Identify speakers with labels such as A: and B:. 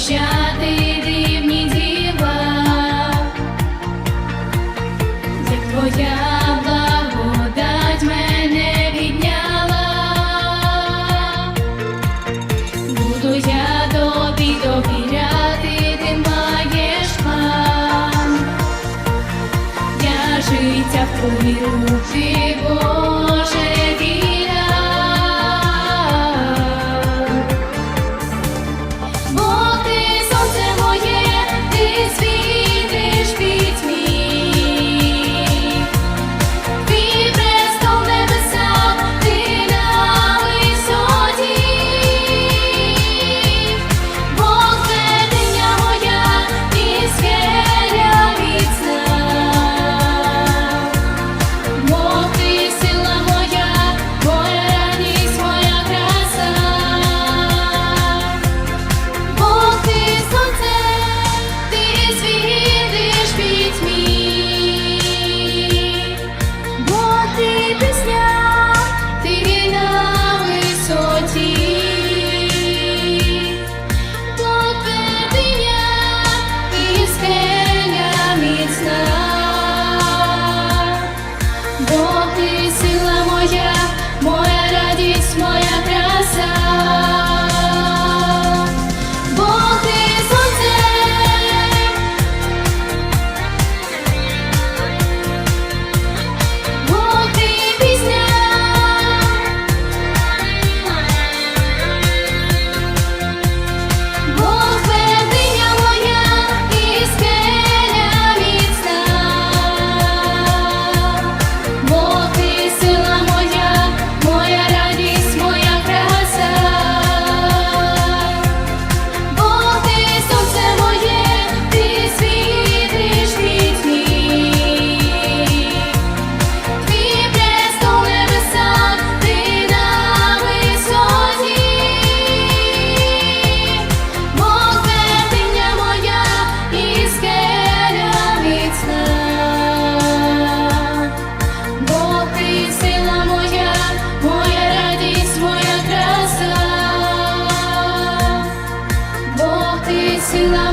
A: прощати дивні діла, як твоя благодать мене відняла, буду я тобі довіряти, ти маєш план, життя в твої руки. Бог і сила моя, моя радість моя. Too long.